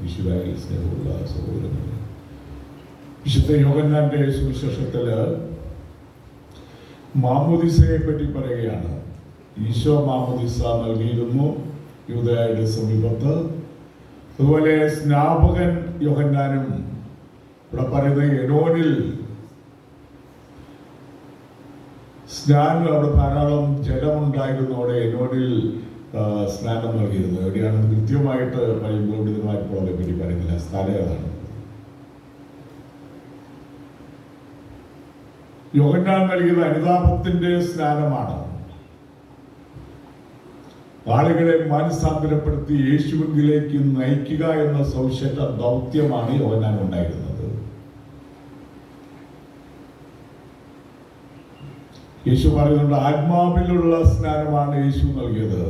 വിശുവായി സ്നേഹമുള്ള വിശുദ്ധ യോഗന്നാന്റെ സുവിശേഷത്തിൽ മാമുദിസയെ പറ്റി പറയുകയാണ്. ഈശോ മാമുദിസ നൽകിയിരുന്നു യൂതയുടെ സമീപത്ത്. അതുപോലെ സ്നാപകൻ യോഹന്നാനും ഇവിടെ പറയുന്ന എനോനിൽ സ്നാനം അവിടെ ധാരാളം ജലമുണ്ടായിരുന്നതോടെ എനോനിൽ ആ, സ്നാനം നൽകിയിരുന്നത് എവിടെയാണെന്ന് കൃത്യമായിട്ട് പറയുമ്പോൾ വിധമായപ്പോൾ അതേപ്പറ്റി പറയുന്നില്ല സ്ഥലം ഏതാണ്? യോഹന്നാൻ നൽകിയത് അനുതാപത്തിന്റെ സ്നാനമാണ്. ആളുകളെ മാനസാന്തരപ്പെടുത്തി യേശുവിലേക്ക് നയിക്കുക എന്ന സവിശേഷ ദൗത്യമാണ് യോഹന്നാൻ ഉണ്ടായിരുന്നത്. യേശു പറയുന്നുണ്ട് ആത്മാവിലുള്ള സ്നാനമാണ് യേശു നൽകിയത്.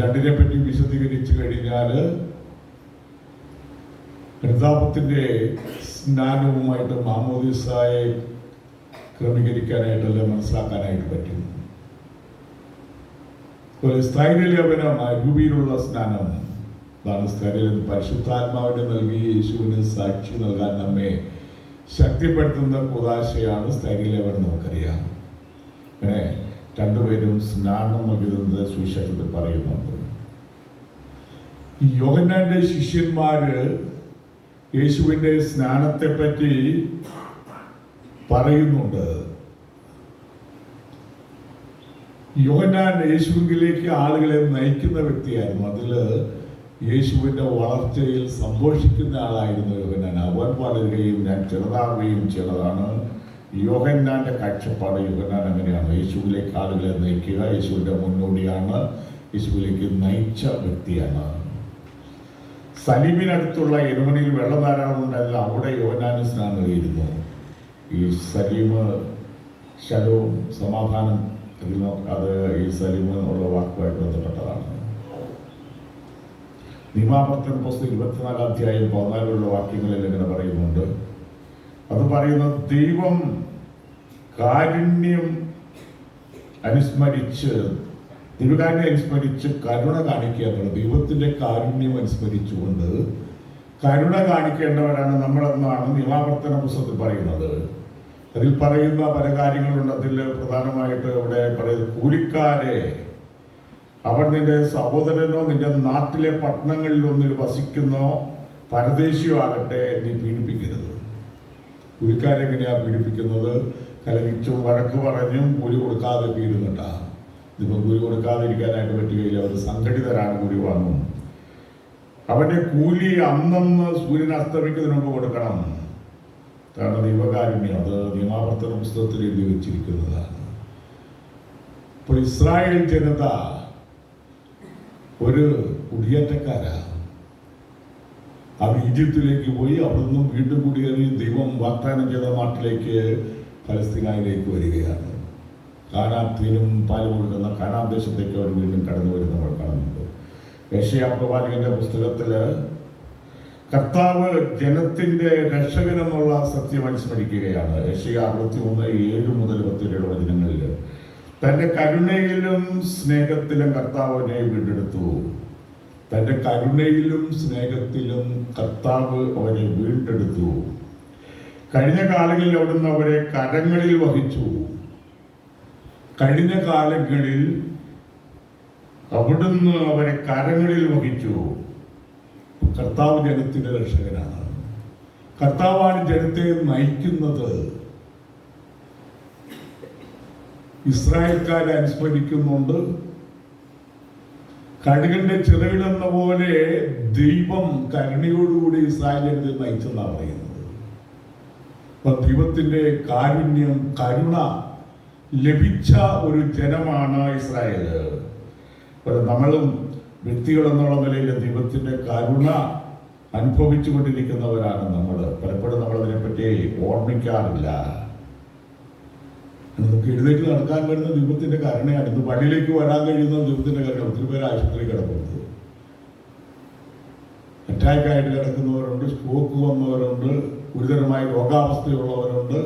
രണ്ടിനെ പറ്റി വിശദീകരിച്ചു കഴിഞ്ഞാൽ അനുതാപത്തിന്റെ സ്നാനവുമായിട്ട് മാമോദിസായെ ക്രമീകരിക്കാനായിട്ടല്ല മനസ്സിലാക്കാനായിട്ട് പറ്റും ഒരു സ്ഥൈര്യലേപനം രൂപയിലുള്ള സ്നാനം. അതാണ് സ്ഥൈര്യം പരിശുദ്ധാത്മാവിനെ നൽകി യേശുവിന് സാക്ഷി നൽകാൻ നമ്മെ ശക്തിപ്പെടുത്തുന്ന കുതാശയാണ് സ്ഥൈര്യലേപനം നമുക്കറിയാം. രണ്ടുപേരും സ്നാനം നൽകുന്നത് സുവിശേഷത്തിൽ പറയുന്നുണ്ട്. ഈ യോഹന്നാന്റെ ശിഷ്യന്മാര് യേശുവിന്റെ സ്നാനത്തെ പറ്റി പറയുന്നുണ്ട്. യോഹന്നാൻ യേശുവിലേക്ക് ആളുകളെ നയിക്കുന്ന വ്യക്തിയായിരുന്നു. അതിൽ യേശുവിന്റെ വളർച്ചയിൽ സന്തോഷിക്കുന്ന ആളായിരുന്നു യോഹന്നാൻ. അവൻ വളരുകയും ഞാൻ ചെറുതാവുകയും ചെയ്തതാണ്. യോഹന്നാന്റെ കാഴ്ചപ്പാട് യോഹന്നാൻ അങ്ങനെയാണ്. യേശുവിലേക്ക് ആളുകളെ നയിക്കുക. യേശുവിന്റെ മുന്നോടിയാണ്. യേശുവിലേക്ക് നയിച്ച വ്യക്തിയാണ്. സലീമിനടുത്തുള്ള എരുമണിയിൽ വെള്ളം ധാരാളം അവിടെ യോഹന്നാൻ സ്നാനം ചെയ്യുന്നു ഈ സലീമ് ശലവും സമാധാനം അത് ഈ സലീമ് എന്നുള്ള വാക്കുമായിട്ട് ബന്ധപ്പെട്ടതാണ്. നിമാപത്തിന് പുസ്തകം ഇരുപത്തിനാലാം അധ്യായം പതിനാലുള്ള വാക്യങ്ങളിൽ ഇങ്ങനെ പറയുന്നുണ്ട്. അത് പറയുന്നത് ദൈവം കാരുണ്യം അനുസ്മരിച്ച് ദൈവകാരുണ്യം അനുസ്മരിച്ച് കരുണ കാണിക്കുക എന്നുള്ളത് ദൈവത്തിന്റെ കാരുണ്യം അനുസ്മരിച്ചുകൊണ്ട് കരുണ കാണിക്കേണ്ടവരാണ് നമ്മളെന്നാണ് നിയമാവർത്തന പുസ്തകത്തിൽ പറയുന്നത്. അതിൽ പറയുന്ന പല കാര്യങ്ങളുണ്ട്. അതിൽ പ്രധാനമായിട്ട് ഇവിടെ പറയുന്നത് കൂലിക്കാരെ അവർ നിന്റെ സഹോദരനോ നിന്റെ നാട്ടിലെ പട്ടണങ്ങളിലൊന്നിൽ വസിക്കുന്നോ പരദേശിയോ ആകട്ടെ നീ പീഡിപ്പിക്കരുത്. കൂലിക്കാരെങ്ങനെയാ പീഡിപ്പിക്കുന്നത്? കലവിച്ചും വഴക്ക് പറഞ്ഞും കൂലി കൊടുക്കാതെ പീടുന്നുണ്ടാ? ഇതിപ്പോൾ കൂലി കൊടുക്കാതിരിക്കാനായിട്ട് പറ്റുകയില്ല. അവർ സംഘടിതരാണ് കൂലി വാങ്ങും. അവന്റെ കൂലി അന്നന്ന് സൂര്യൻ അസ്തമിക്കുന്നതിന് മുമ്പ് കൊടുക്കണം. കാരണം ദൈവകാരുണ്യം. അത് നിയമാവർത്തന പുസ്തകത്തിൽ എഴുതി വെച്ചിരിക്കുന്നതാണ്. ഇപ്പോൾ ഇസ്രായേൽ ജനത ഒരു കുടിയേറ്റക്കാരാ. അവർ ഈജിപ്തിലേക്ക് പോയി അവിടെ നിന്നും വീണ്ടും കുടിയേറി ദൈവം വാഗ്ദാനം ചെയ്ത നാട്ടിലേക്ക് ഫലസ്തീനായിലേക്ക് വരികയാണ്. കാനാത്തിനും പാൽ കൊടുക്കുന്ന കാനാൻ ദേശത്തേക്ക് അവർ വീണ്ടും കടന്നു വരുന്ന നമ്മൾ കാണുന്നുണ്ട്. യശയാ പ്രവാചകന്റെ പുസ്തകത്തിൽ കർത്താവ് ജനത്തിന്റെ രക്ഷകനെന്നുള്ള സത്യം അനുസ്മരിക്കുകയാണ്. ഏഷ്യ അറുപത്തി ഒന്ന് ഏഴ് മുതൽ പത്തിരയുടെ വചനങ്ങളിൽ തന്റെ കരുണയിലും സ്നേഹത്തിലും കർത്താവിനെ വീണ്ടെടുത്തു. തന്റെ കരുണയിലും സ്നേഹത്തിലും കർത്താവ് അവരെ വീണ്ടെടുത്തു. കഴിഞ്ഞ കാലങ്ങളിൽ അവിടുന്ന് അവരെ കരങ്ങളിൽ വഹിച്ചു. കഴിഞ്ഞ കാലങ്ങളിൽ അവിടുന്ന് അവരെ കരങ്ങളിൽ വഹിച്ചു. കർത്താവ് ജനത്തിന്റെ രക്ഷകനാണ്. കർത്താവാണ് ജനത്തെ നയിക്കുന്നത്. ഇസ്രായേൽക്കാരെ അനുസ്മരിക്കുന്നുണ്ട്. കടുകന്റെ ചിറകിലെന്ന പോലെ ദൈവം കരുണയോടുകൂടി ഇസ്രായേലിനെ നയിച്ചെന്നാണ് പറയുന്നത്. അപ്പൊ ദൈവത്തിന്റെ കാരുണ്യം കരുണ ലഭിച്ച ഒരു ജനമാണ് ഇസ്രായേൽ. നമ്മളും വ്യക്തികൾ എന്നുള്ള നിലയിൽ ദൈവത്തിന്റെ കരുണ അനുഭവിച്ചു കൊണ്ടിരിക്കുന്നവരാണ് നമ്മൾ. പലപ്പോഴും നമ്മൾ അതിനെപ്പറ്റി ഓർമ്മിക്കാറില്ല. നമുക്ക് എഴുന്നേറ്റ് നടക്കാൻ വരുന്ന ദീപത്തിന്റെ കരുണയാണ് ഇന്ന് പള്ളിയിലേക്ക് വരാൻ കഴിയുന്ന ദീപത്തിന്റെ കരുണ ഒത്തിരി പേര് ആശുപത്രി കിടക്കുന്നത് അറ്റാക്ക് ആയിട്ട് കിടക്കുന്നവരുണ്ട് സ്ട്രോക്ക് വന്നവരുണ്ട് ഗുരുതരമായ രോഗാവസ്ഥയുള്ളവരുണ്ട്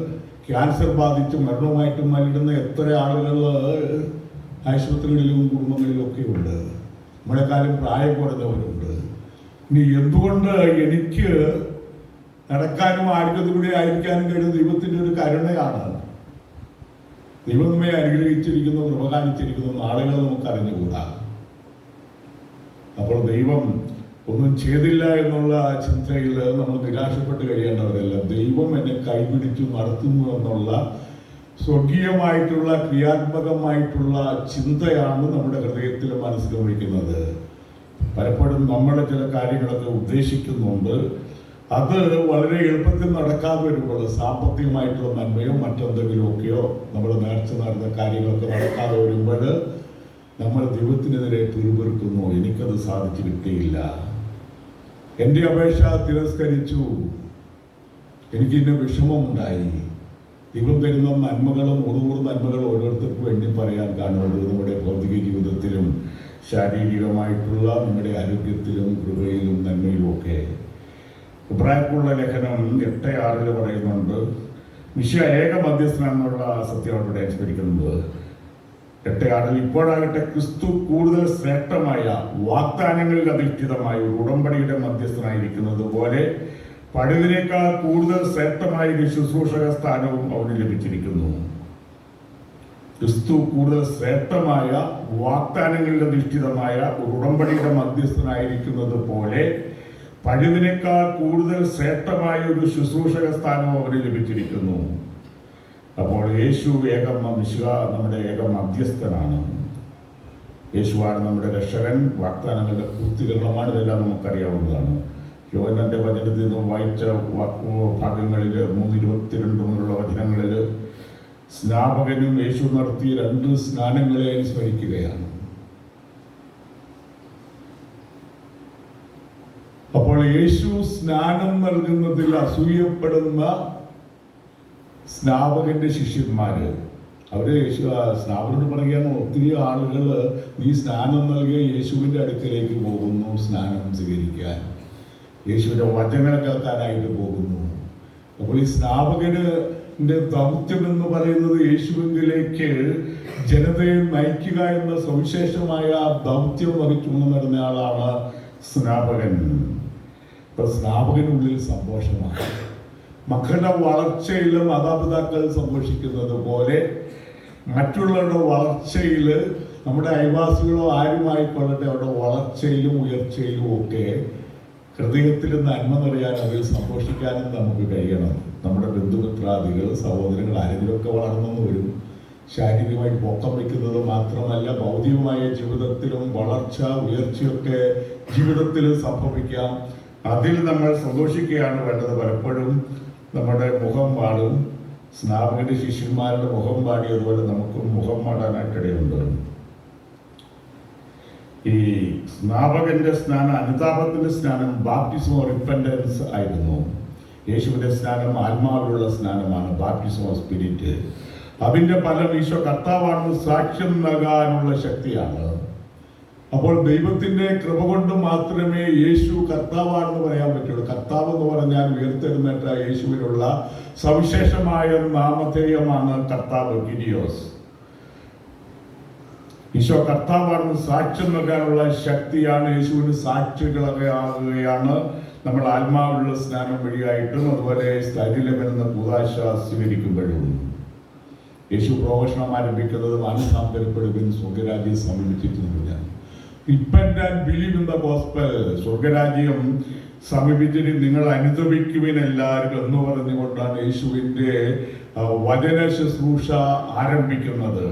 ക്യാൻസർ ബാധിച്ച് മരണവുമായിട്ട് മരിടുന്ന എത്ര ആളുകൾ ആശുപത്രികളിലും കുടുംബങ്ങളിലും ഒക്കെ ഉണ്ട്. നമ്മളെക്കാളും പ്രായം കുറഞ്ഞവരുണ്ട്. ഇനി എന്തുകൊണ്ട് എനിക്ക് നടക്കാനും ആരോഗ്യത്തിലൂടെ ആയിരിക്കാനും കഴിയുന്ന ദൈവത്തിന്റെ ഒരു കരുണയാണ്? ദൈവം നമ്മെ അനുഗ്രഹിച്ചിരിക്കുന്നു കൃപ നാളുകൾ നമുക്ക് അറിഞ്ഞുകൂടാ. അപ്പോൾ ദൈവം ഒന്നും ചെയ്തില്ല എന്നുള്ള ചിന്തയിൽ നമ്മൾ നിരാശപ്പെട്ട് കഴിയേണ്ടവരല്ല. ദൈവം എന്നെ കൈപിടിച്ചു നടത്തുന്നു എന്നുള്ള സ്വർഗീയമായിട്ടുള്ള ക്രിയാത്മകമായിട്ടുള്ള ചിന്തയാണ് നമ്മുടെ ഹൃദയത്തിൽ വയ്ക്കുന്നത്. പലപ്പോഴും നമ്മൾ ചില കാര്യങ്ങളൊക്കെ ഉദ്ദേശിക്കുന്നുണ്ട്. അത് വളരെ എളുപ്പത്തിൽ നടക്കാതെ വരുമ്പോൾ സാമ്പത്തികമായിട്ടുള്ള നന്മയോ മറ്റെന്തെങ്കിലുമൊക്കെയോ നമ്മൾ നേർച്ച നടന്ന കാര്യങ്ങളൊക്കെ നടക്കാതെ വരുമ്പോൾ നമ്മൾ ദൈവത്തിനെതിരെ പിറുപിറുക്കുന്നു. എനിക്കത് സാധിച്ചു കിട്ടിയില്ല. എന്റെ അപേക്ഷ തിരസ്കരിച്ചു. എനിക്ക് ഇന്ന വിഷമമുണ്ടായി ദൈവം തരുന്ന നന്മകളും നൂറ് നന്മകളും ഓരോരുത്തർക്കും വേണ്ടി പറയാൻ കാണുന്നത് നമ്മുടെ ഭൗതിക ജീവിതത്തിലും ശാരീരികമായിട്ടുള്ള നമ്മുടെ ആരോഗ്യത്തിലും കൃപയിലും നന്മയിലും ഒക്കെ. ഇബ്രാഹിമുള്ള ലേഖനം എട്ട് ആറിൽ പറയുന്നുണ്ട് വിശ്വ ഏക മധ്യസ്ഥനാണെന്നുള്ള സത്യം അവിടെ അനുസ്മരിക്കുന്നത് എട്ട് ആറിൽ ഇപ്പോഴാകട്ടെ ക്രിസ്തു കൂടുതൽ ശ്രേഷ്ഠമായ വാഗ്ദാനങ്ങളിൽ അധിഷ്ഠിതമായ ഒരു ഉടമ്പടിയുടെ മധ്യസ്ഥനായിരിക്കുന്നത് പോലെ പഴുതിനേക്കാൾ കൂടുതൽ ശ്രേഷ്ഠമായ ഒരു ശുശ്രൂഷക സ്ഥാനവും അവന് ലഭിച്ചിരിക്കുന്നു. ക്രിസ്തു കൂടുതൽ ശ്രേഷ്ഠമായ വാഗ്ദാനങ്ങളിൽ അധിഷ്ഠിതമായ ഒരു ഉടമ്പടിയുടെ മധ്യസ്ഥനായിരിക്കുന്നത് പോലെ പഴുതിനേക്കാൾ കൂടുതൽ ശ്രേഷ്ഠമായ ഒരു ശുശ്രൂഷക സ്ഥാനവും അവന് ലഭിച്ചിരിക്കുന്നു. അപ്പോൾ യേശു ഏകം മിശുക നമ്മുടെ ഏക മധ്യസ്ഥനാണ്. യേശുവാണ് നമ്മുടെ രക്ഷകൻ വാഗ്ദാനങ്ങളുടെ പൂർത്തീകരണമാണ് ഇതെല്ലാം നമുക്കറിയാവുന്നതാണ്. യോഹന്നാന്റെ വചനത്തിൽ നിന്നും വായിച്ച ഭാഗങ്ങളിൽ മൂന്ന് ഇരുപത്തിരണ്ട് മുതലുള്ള വചനങ്ങളിൽ സ്നാപകനും യേശു നടത്തിയ രണ്ട് സ്നാനങ്ങളെ സ്മരിക്കുകയാണ് അപ്പോൾ യേശു സ്നാനം നൽകുന്നതിൽ അസൂയപ്പെടുന്ന സ്നാപകന്റെ ശിഷ്യന്മാര്. അവർ യേശു സ്നാപനോട് പറയുകയാണ് ഒത്തിരി ആളുകൾ നീ സ്നാനം നൽകിയ യേശുവിന്റെ അടുക്കലേക്ക് പോകുന്നു സ്നാനം സ്വീകരിക്കാൻ. യേശുവിന്റെ വചനം കേൾക്കാനായിട്ട് പോകുന്നു. അപ്പോൾ ഈ സ്നാപകന് ദൗത്യം എന്ന് പറയുന്നത് യേശുവിലേക്ക് ജനതയെ നയിക്കുക എന്ന സവിശേഷമായ ദൗത്യം വഹിച്ചു നടന്ന ആളാണ് സ്നാപകൻ ഇപ്പൊ സ്നാപകനുള്ളിൽ സന്തോഷമാണ്. മക്കളുടെ വളർച്ചയിൽ മാതാപിതാക്കൾ സന്തോഷിക്കുന്നത് പോലെ മറ്റുള്ളവരുടെ വളർച്ചയിൽ നമ്മുടെ അയൽവാസികളോ ആരുമായിക്കൊള്ളട്ടെ അവരുടെ വളർച്ചയിലും ഉയർച്ചയിലും ഒക്കെ ഹൃദയത്തിൽ നന്മ നിറയാൻ അതിൽ സന്തോഷിക്കാനും നമുക്ക് കഴിയണം. നമ്മുടെ ബന്ധുമിത്രാദികൾ സഹോദരങ്ങൾ ആരെങ്കിലുമൊക്കെ വളർന്നെന്ന് വരും. ശാരീരികമായി പൊക്കം വയ്ക്കുന്നത് മാത്രമല്ല ഭൗതികമായ ജീവിതത്തിലും വളർച്ച ഉയർച്ചയൊക്കെ ജീവിതത്തിൽ സംഭവിക്കാം. അതിൽ നമ്മൾ സന്തോഷിക്കുകയാണ് വേണ്ടത്. പലപ്പോഴും നമ്മുടെ മുഖം പാടും. സ്നാപകന്റെ ശിഷ്യന്മാരുടെ മുഖം പാടിയതുപോലെ നമുക്കും മുഖം പാടാനായിട്ടിടയുണ്ട്. ഈ സ്നാപകന്റെ സ്നാനം അനുതാപത്തിന്റെ സ്നാനം ബാപ്റ്റിസമോ റിപ്പൻഡൻസ് ആയിരുന്നു. യേശുവിന്റെ സ്നാനം ആത്മാവിലുള്ള സ്നാനമാണ് ബാപ്റ്റിസമോ സ്പിരിറ്റ് അതിന്റെ ഫലം ഈശോ കർത്താവാണെന്ന് സാക്ഷ്യം നൽകാനുള്ള ശക്തിയാണ്. അപ്പോൾ ദൈവത്തിന്റെ കൃപ കൊണ്ട് മാത്രമേ യേശു കർത്താവാണെന്ന് പറയാൻ പറ്റുള്ളൂ. കർത്താവ് എന്ന് പറഞ്ഞാൽ ഉയർത്തെഴുന്നേറ്റ യേശുവിനുള്ള സവിശേഷമായ നാമധേയമാണ് കർത്താവ് ഗിരിയോസ്. ഈശോ കർത്താവാണെന്ന് സാക്ഷ്യം നൽകാനുള്ള ശക്തിയാണ് യേശുവിന് സാക്ഷികളാകുകയാണ് നമ്മൾ ആത്മാവിലുള്ള സ്നാനം വഴിയായിട്ടും അതുപോലെ സ്ഥൈര്യമെന്ന കൂതാശ സ്വീകരിക്കുമ്പോഴും. യേശു പ്രവേശനം ആരംഭിക്കുന്നത് മാനസാന്തരപ്പെടുവിൻ സ്വർഗരാജ്യം സമീപിച്ചിട്ടുണ്ട് ഞാൻ and believe in the gospel? സ്വർഗരാജ്യം സമീപിച്ചിട്ട് നിങ്ങൾ അനുദപിക്കുവിൻ എല്ലാവരും എന്ന് പറഞ്ഞുകൊണ്ടാണ് യേശുവിന്റെ വചന ശുശ്രൂഷ ആരംഭിക്കുന്നത്.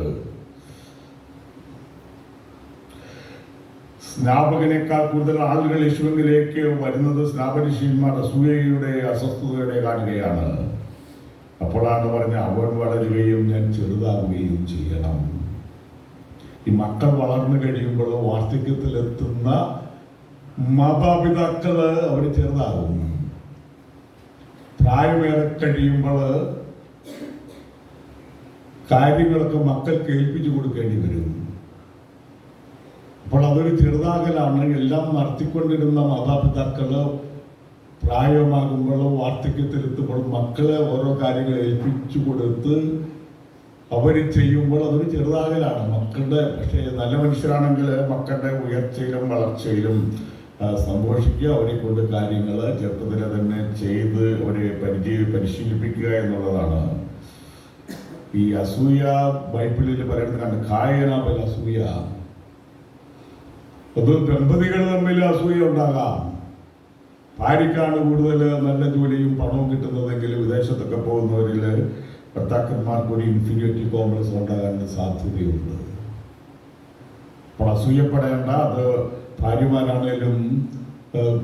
സ്നാപകനേക്കാൾ കൂടുതൽ ആളുകൾ യേശുവിലേക്ക് വരുന്നത് സ്നാപകശീന്മാർ അസൂയയുടെ അസ്വസ്ഥതയുടെ കാണുകയാണ്. അപ്പോഴാണ് പറഞ്ഞ അവൻ വളരുകയും ഞാൻ ചെറുതാവുകയും ചെയ്യണം. ഈ മക്കൾ വളർന്നു കഴിയുമ്പോൾ വാർദ്ധക്യത്തിലെത്തുന്ന മാതാപിതാക്കൾ അവർ ചെറുതാകും പ്രായമേറെ കഴിയുമ്പോൾ കാര്യങ്ങളൊക്കെ മക്കൾ ഏൽപ്പിച്ചു കൊടുക്കേണ്ടി വരും. അപ്പോൾ അതൊരു ചെറുതാകലാണ്. എല്ലാം നടത്തിക്കൊണ്ടിരുന്ന മാതാപിതാക്കൾ പ്രായമാകുമ്പോൾ വാർദ്ധക്യത്തിലെത്തുമ്പോൾ മക്കളെ ഓരോ കാര്യങ്ങൾ ഏൽപ്പിച്ചു കൊടുത്ത് അവർ ചെയ്യുമ്പോൾ അതൊരു ചെറുതാകലാണ്. മക്കളുടെ പക്ഷേ നല്ല മനുഷ്യരാണെങ്കിൽ മക്കളുടെ ഉയർച്ചയിലും വളർച്ചയിലും സന്തോഷിക്കുക അവരെ കൊണ്ട് കാര്യങ്ങൾ ചെറുപ്പത്തിലെ തന്നെ ചെയ്ത് അവരെ പരിചയ പരിശീലിപ്പിക്കുക എന്നുള്ളതാണ്. ഈ അസൂയ ബൈബിളിൽ പറയുന്നത് കണ്ട് കായനാമൽ അസൂയ. അത് ദമ്പതികൾ തമ്മിൽ അസൂയ ഉണ്ടാകാം. ഭാര്യക്കാണ് കൂടുതൽ നല്ല ജോലിയും പണവും കിട്ടുന്നതെങ്കിൽ വിദേശത്തൊക്കെ പോകുന്നവരിൽ ഭർത്താക്കന്മാർക്ക് ഒരു ഇൻഫീരിയോറിറ്റി കോംപ്ലക്സ് ഉണ്ടാകാൻ സാധ്യതയുണ്ട്. അപ്പോൾ അസൂയപ്പെടേണ്ട അത് ഭാര്യമാരാണേലും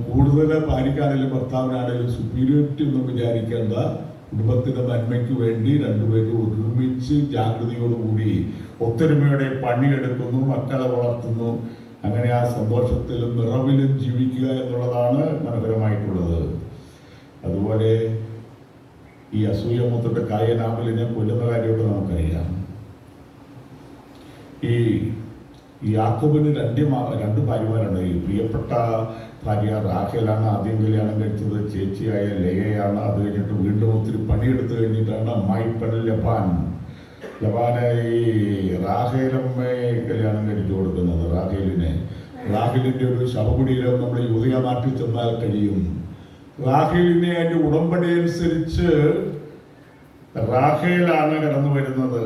കൂടുതൽ ഭാര്യക്കാണേലും ഭർത്താവിനാണേലും സുപ്പീരിയോറിറ്റി ഒന്നും വിചാരിക്കേണ്ട. കുടുംബത്തിന്റെ നന്മയ്ക്ക് വേണ്ടി രണ്ടുപേരും ഒരുമിച്ച് ജാഗ്രതയോടുകൂടി ഒത്തൊരുമയോടെ പണിയെടുക്കുന്നു മക്കളെ വളർത്തുന്നു. അങ്ങനെ ആ സന്തോഷത്തിലും നിറവിലും ജീവിക്കുക എന്നുള്ളതാണ് മനോഹരമായിട്ടുള്ളത്. അതുപോലെ ഈ അസൂയ മൊത്തത്തെ കായനാമ്പലിനെ കൊല്ലുന്ന കാര്യമൊക്കെ നമുക്കറിയാം. ഈ യാക്കോബിന് രണ്ട് രണ്ട് ഭാര്യമാരുണ്ട്. ഈ പ്രിയപ്പെട്ട ഭാര്യ റാഖേലാണ് ആദ്യം കല്യാണം കഴിച്ചത് ചേച്ചിയായ ലയയാണ് അത് കഴിഞ്ഞിട്ട് വീണ്ടും ഒത്തിരി പണിയെടുത്ത് കഴിഞ്ഞിട്ടാണ് അമ്മായിപ്പൻ ലബാൻ. ലബാനെ ഈ റാഖേലമ്മയെ കല്യാണം കഴിച്ചു കൊടുക്കുന്നത് റാഖേലിനെ റാഖേലിന്റെ ഒരു ശവകുടിയിലും നമ്മുടെ യുവതിയ നാട്ടിൽ ചെന്നാൽ കഴിയും. റാഖേലിനെ അതിന്റെ ഉടമ്പടി അനുസരിച്ച് റാഹേലാണ് കടന്നു വരുന്നത്.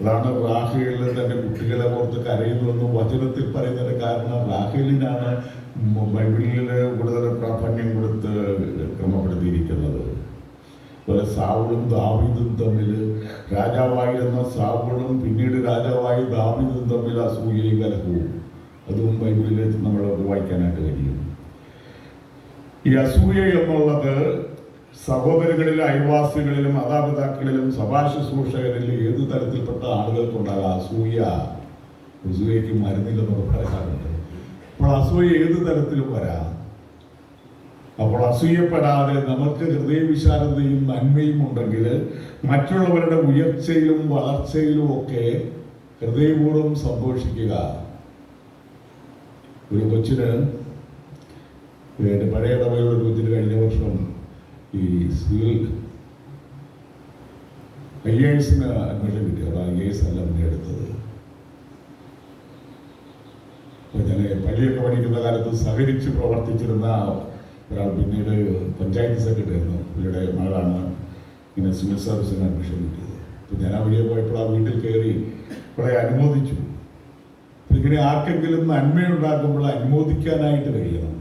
അതാണ് റാഹേൽ തന്റെ കുട്ടികളെ പുറത്ത് കരയുന്നുവെന്ന് വചനത്തിൽ പറയുന്നത് കാരണം റാഹേലിനാണ് ബൈബിളിൽ കൂടുതൽ പ്രാധാന്യം കൊടുത്ത് ക്രമപ്പെടുത്തിയിരിക്കുന്നത്. അതുപോലെ സാവുളും ദാവിദും തമ്മിൽ രാജാവായിരുന്ന സാവുളും പിന്നീട് രാജാവായി ദാവിദും തമ്മിൽ അസൂയയും കലഹവും. അതും ബൈബിളിൽ നമ്മൾ വായിക്കാനായിട്ട് കഴിയും. ഈ അസൂയ എന്നുള്ളത് സഹോദരങ്ങളിലും അയൽവാസികളിലും മാതാപിതാക്കളിലും സഭാശുശ്രൂഷകരിലും ഏത് തരത്തിൽപ്പെട്ട ആളുകൾക്കുണ്ടാകാം അസൂയ അസൂയക്ക് മരുന്നില്ലെന്നൊക്കെ പറയാറുണ്ട് അപ്പോൾ അസൂയ ഏത് തരത്തിലും വരാം? അപ്പോൾ അസൂയപ്പെടാതെ നമുക്ക് ഹൃദയവിശാലതയും നന്മയും ഉണ്ടെങ്കിൽ മറ്റുള്ളവരുടെ ഉയർച്ചയിലും വളർച്ചയിലും ഒക്കെ ഹൃദയപൂർവം സന്തോഷിക്കുക ഒരു കൊച്ചിന് എന്റെ പഴയ ഇടവേളയുടെ ഒരു കൊച്ചിന് കഴിഞ്ഞ വർഷം ഈ സിവിൽ ഐ എസിന് അഡ്മിഷൻ കിട്ടി. അവിടെ ഐ എസ് അല്ല മുന്നേ എടുത്തത്. അപ്പോൾ ഞാൻ പള്ളിയൊക്കെ പഠിക്കുന്ന കാലത്ത് സഹകരിച്ച് പ്രവർത്തിച്ചിരുന്ന ഒരാൾ പിന്നീട് പഞ്ചായത്ത് സെക്രട്ടറി ആയിരുന്നു. പുള്ളിയുടെ മകളാണ് ഇങ്ങനെ സിവിൽ സർവീസിന് അഡ്മിഷൻ കിട്ടിയത്. അപ്പോൾ ഞാൻ ആ വഴിയെ പോയപ്പോൾ ആ വീട്ടിൽ കയറി ഇവിടെ അനുമോദിച്ചു. ഇങ്ങനെ ആർക്കെങ്കിലും നന്മയുണ്ടാക്കുമ്പോൾ അനുമോദിക്കാനായിട്ട് കഴിയണം.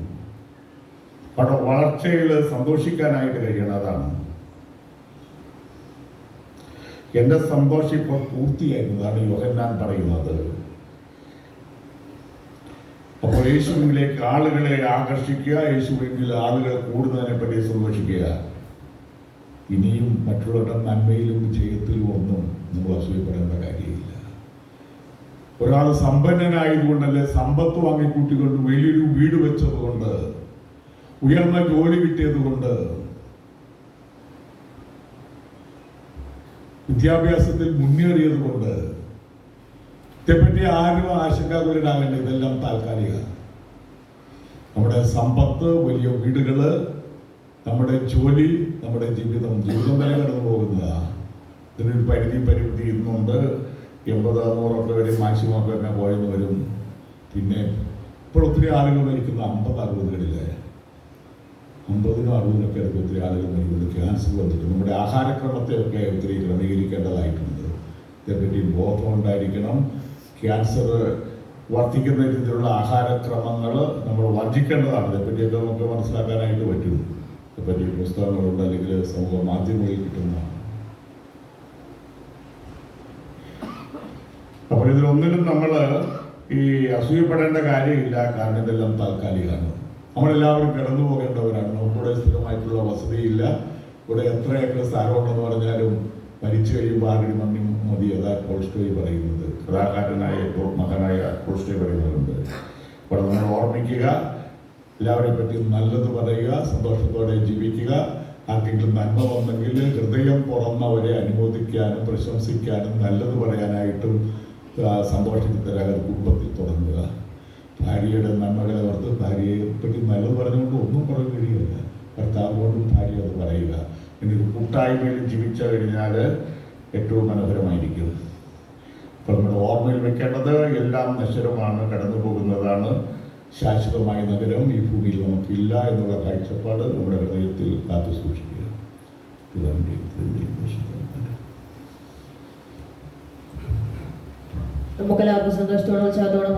അവിടെ വളർച്ചയിൽ സന്തോഷിക്കാനായിട്ട് കഴിയണം അതാണ്. എന്റെ സന്തോഷം ഇപ്പോൾ പൂർത്തിയായിരുന്നതാണ് യോഹന്നാൻ പറയുന്നത്. അപ്പോൾ യേശുവിലേക്ക് ആളുകളെ ആകർഷിക്കുക യേശുവിൽ ആളുകൾ കൂടുന്നതിനെ പറ്റി സന്തോഷിക്കുക. ഇനിയും മറ്റുള്ളവരുടെ നന്മയിലും വിജയത്തിലും ഒന്നും നമ്മൾ അസൂയപ്പെടേണ്ട കാര്യമില്ല. ഒരാൾ സമ്പന്നനായതുകൊണ്ടല്ലേ സമ്പത്ത് വാങ്ങിക്കൂട്ടിക്കൊണ്ട് വലിയൊരു വീട് വെച്ചതുകൊണ്ട് ഉയർന്ന ജോലി കിട്ടിയത് കൊണ്ട് വിദ്യാഭ്യാസത്തിൽ മുന്നേറിയത് കൊണ്ട് ഇതേപ്പറ്റി ആരും ആശങ്കാകുലരാകേണ്ട ഇതെല്ലാം താൽക്കാലിക. നമ്മുടെ സമ്പത്ത് വലിയ വീടുകൾ നമ്മുടെ ജോലി നമ്മുടെ ജീവിതം ജീവിതം വരെ കടന്നു പോകുന്നതാണ് ഇതിനൊരു പരിധി പരിമിതി ഇന്നുണ്ട്. എൺപത് നൂറൊക്കെ വരെ മാക്സിമം ഒക്കെ തന്നെ പോയെന്ന് വരും. പിന്നെ ഇപ്പോൾ ഒത്തിരി ആളുകൾ മരിക്കുന്ന അമ്പത് അറുപതുകളിലെ അമ്പതിനും അറുപതിനൊക്കെ ഇടയ്ക്ക് ഒത്തിരി ആളുകൾ നൽകുന്നത് ക്യാൻസർ വന്നിട്ട്. നമ്മുടെ ആഹാരക്രമത്തെയൊക്കെ ഒത്തിരി ക്രമീകരിക്കേണ്ടതായിട്ടുണ്ട്. ഇതേപ്പറ്റി ബോധം ഉണ്ടായിരിക്കണം. ക്യാൻസർ വർദ്ധിക്കുന്ന രീതിയിലുള്ള ആഹാരക്രമങ്ങൾ നമ്മൾ വർദ്ധിക്കേണ്ടതാണ്. ഇതേപ്പറ്റിയൊക്കെ നമുക്ക് മനസ്സിലാക്കാനായിട്ട് പറ്റും. ഇതേപ്പറ്റി പുസ്തകങ്ങളുണ്ട് അല്ലെങ്കിൽ സമൂഹ മാധ്യമങ്ങളിൽ കിട്ടുന്ന അപ്പോൾ ഇതിലൊന്നിലും നമ്മൾ ഈ അസൂയപ്പെടേണ്ട കാര്യമില്ല. കാരണം ഇതെല്ലാം താൽക്കാലികമാണ്. നമ്മളെല്ലാവരും കിടന്നു പോകേണ്ടവരാണ്. നമ്മുടെ സ്ഥിരമായിട്ടുള്ള വസതിയില്ല. ഇവിടെ എത്ര ഏക്കർ സ്ഥലമുണ്ടെന്ന് പറഞ്ഞാലും മരിച്ചു കഴിയുമ്പോൾ ആരുടെ മണ്ണി മതി അതാ കോൾസ്റ്റോയി പറയുന്നത്. കഥാകാരനായ മകനായ കോൾസ്റ്റോയി പറയുന്നുണ്ട് അപ്പോൾ നമ്മൾ ഓർമ്മിക്കുക എല്ലാവരെ പറ്റി നല്ലത് പറയുക സന്തോഷത്തോടെ ജീവിക്കുക. ആർക്കെങ്കിലും നന്മ വന്നെങ്കിൽ ഹൃദയം തുറന്നവരെ അനുമോദിക്കാനും പ്രശംസിക്കാനും നല്ലത് പറയാനായിട്ടും സന്തോഷത്തിൽ തരാതെ കുടുംബത്തിൽ തുടങ്ങുക. ഭാര്യയുടെ നന്മകളെ ഓർത്ത് ഭാര്യയെ പറ്റി നല്ലത് പറഞ്ഞുകൊണ്ട് ഒന്നും പറയാൻ കഴിയില്ല ഭർത്താവിനോടും ഭാര്യ അത് പറയുക. ഇനി കൂട്ടായ്മയിൽ ജീവിച്ചു കഴിഞ്ഞാൽ ഏറ്റവും മനോഹരമായിരിക്കും. അപ്പോൾ നമ്മുടെ ഓർമ്മയിൽ വെക്കേണ്ടത് എല്ലാം നശ്വരമാണ് കടന്നു പോകുന്നതാണ്. ശാശ്വതമായ നഗരം ഈ ഭൂമിയിൽ നമുക്കില്ല എന്നുള്ള കാഴ്ചപ്പാട് നമ്മുടെ ഹൃദയത്തിൽ കാത്തു സൂക്ഷിക്കുക. നമുക്കെല്ലാവർക്കും സന്തോഷത്തോടെ ഉത്സാഹത്തോടും